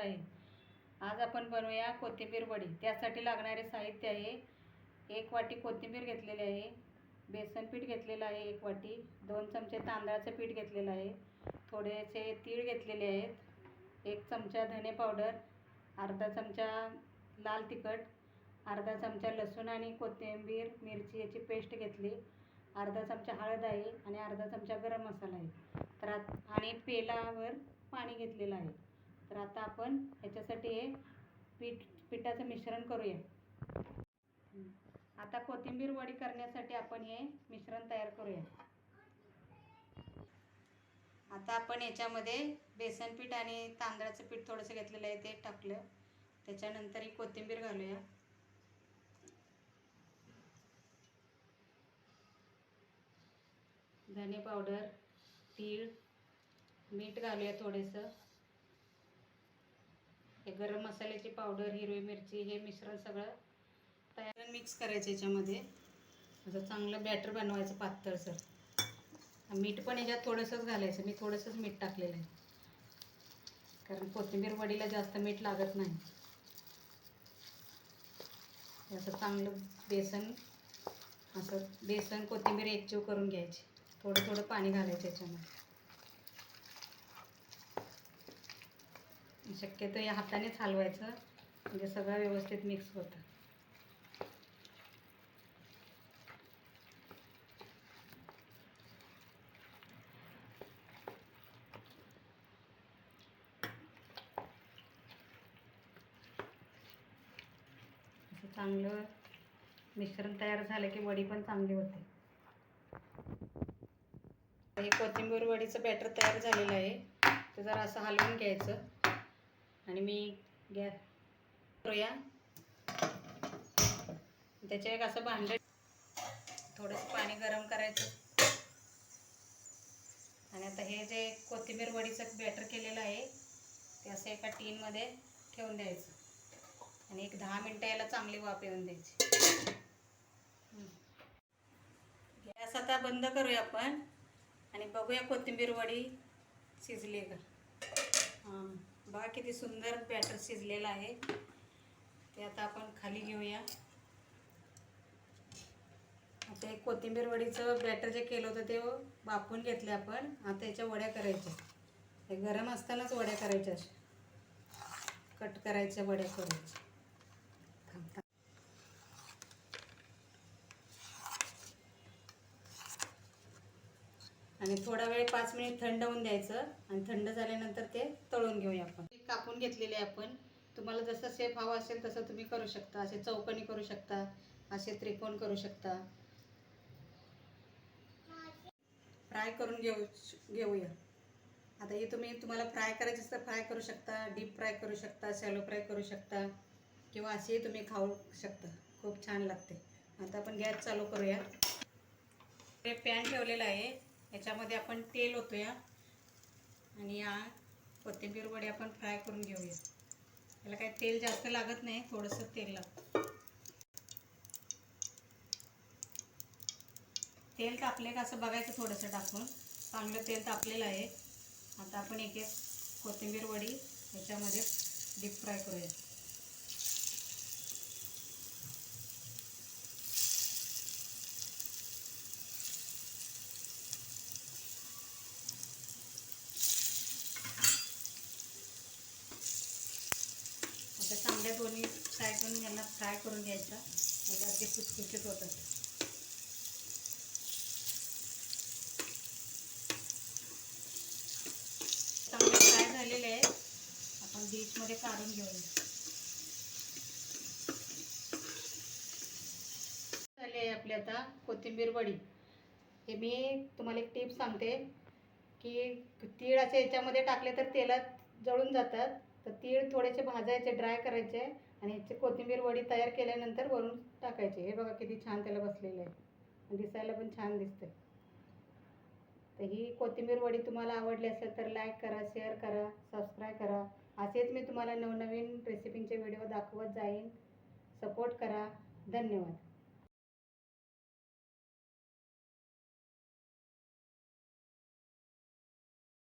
आहे आज आपण बनवूया कोथिंबीर वडी. त्यासाठी लागणारे साहित्य आहे. एक वाटी कोथिंबीर घेतलेली आहे. बेसन पीठ घेतलेलं आहे एक वाटी. दोन चमचे तांदळाचं पीठ घेतलेलं आहे. थोडेसे तीळ घेतलेले आहेत. एक चमचा धने पावडर अर्धा चमचा लाल तिखट अर्धा चमचा लसूण आणि कोथिंबीर मिरची याची पेस्ट घेतली. अर्धा चमचा हळद आहे आणि अर्धा चमचा गरम मसाला आहे. तर आणि पेलावर पाणी घेतलेलं आहे. तर आता आपण ह्याच्यासाठी हे पीठ पिठाचं मिश्रण करूया. आता कोथिंबीर वडी करण्यासाठी आपण हे मिश्रण तयार करूया. आता आपण याच्यामध्ये बेसन पीठ आणि तांदळाचं पीठ थोडंसं घेतलेलं आहे ते टाकलं. त्याच्यानंतर ही कोथिंबीर घालूया. धने पावडर तीळ मीठ घालूया थोडंसं. हे गरम मसाल्याची पावडर हिरवी मिरची हे मिश्रण सगळं तयार मिक्स करायचं याच्यामध्ये. असं चांगलं बॅटर बनवायचं पातळसर. मीठ पण याच्यात थोडंसंच घालायचं. मी थोडंसंच मीठ टाकलेलं आहे. कारण कोथिंबीर वडीला जास्त मीठ लागत नाही. असं चांगलं बेसन असं बेसन कोथिंबीर एकजीव करून घ्यायची. थोडं थोडं पाणी घालायचं याच्यामध्ये. शक्यतो या हातानेच हलवायचं म्हणजे सगळं व्यवस्थित मिक्स होतं. असं चांगलं मिश्रण तयार झालं की वडी पण चांगली होते. हे कोथिंबीर वडीचं बॅटर तयार झालेलं आहे. ते जरा असं हलवून घ्यायचं. आणि मी गॅस करूया. त्याचे एक असं भांडे थोडंसं पाणी गरम करायचं. आणि आता हे जे कोथिंबीर वडीचं बॅटर केलेलं आहे ते असं एका टीनमध्ये ठेवून द्यायचं. आणि एक दहा मिनटं याला चांगली वाफ येऊन द्यायची. गॅस आता बंद करूया आपण. आणि बघूया कोथिंबीर वडी शिजली का. हां बघा किती सुंदर बॅटर शिजलेलं आहे. ते आता आपण खाली घेऊया. आता हे कोथिंबीर वडीचं बॅटर जे केलं होतं ते वाफवून घेतले आपण. आता याच्या वड्या करायच्या. हे गरम असतानाच वड्या करायच्या अशा. कट करायच्या वड्या करायच्या. आणि थोडा वेळ पाच मिनिट थंड होऊन द्यायचं आणि थंड झाल्यानंतर ते तळून घेऊया आपण. ते कापून घेतलेले आपण. तुम्हाला जसं शेप हवा असेल तसं तुम्ही करू शकता. असे चौकणी करू शकता. असे त्रिकोण करू शकता. फ्राय करून घेऊ घेऊया. आता हे तुम्ही तुम्हाला फ्राय करायचे असतं फ्राय करू शकता डीप फ्राय करू शकता शॅलो फ्राय करू शकता किंवा असेही तुम्ही खाऊ शकता. खूप छान लागते. आता आपण गॅस चालू करूया. ते पॅन ठेवलेलं आहे. याच्यामध्ये आपण तेल ओतूया. आणि या कोथिंबीर वडी आपण फ्राय करून घेऊया. याला काही तेल जास्त लागत नाही थोडंसं तेल लागतं तेल तापले का असं बघायचं थोडंसं टाकून. चांगलं तेल तापलेलं आहे. आता आपण एक एक कोथिंबीर वडी याच्यामध्ये डीप फ्राय करूया. आता चांगल्या दोन्ही फ्राय करून यांना फ्राय करून घ्यायचा म्हणजे अगदी खुसखुशीत होतात. चांगले फ्राय झालेले आहेत. आपण डिशमध्ये काढून घेऊया. झाले आपली आता कोथिंबीर वडी. हे मी तुम्हाला एक टिप सांगते की तीळ असे याच्यामध्ये टाकले तर तेलात जळून जातात. तर तीळ थोडेसे भाजायचे ड्राय करायचे आणि ह्याची कोथिंबीर वडी तयार केल्यानंतर वरून टाकायचे. हे बघा किती छान त्याला बसलेलं आहे. दिसायला पण छान दिसते तर ही कोथिंबीर वडी तुम्हाला आवडली असेल तर लाईक करा शेअर करा सबस्क्राईब करा. असेच मी तुम्हाला नवनवीन रेसिपींचे व्हिडिओ दाखवत जाईन. सपोर्ट करा. धन्यवाद.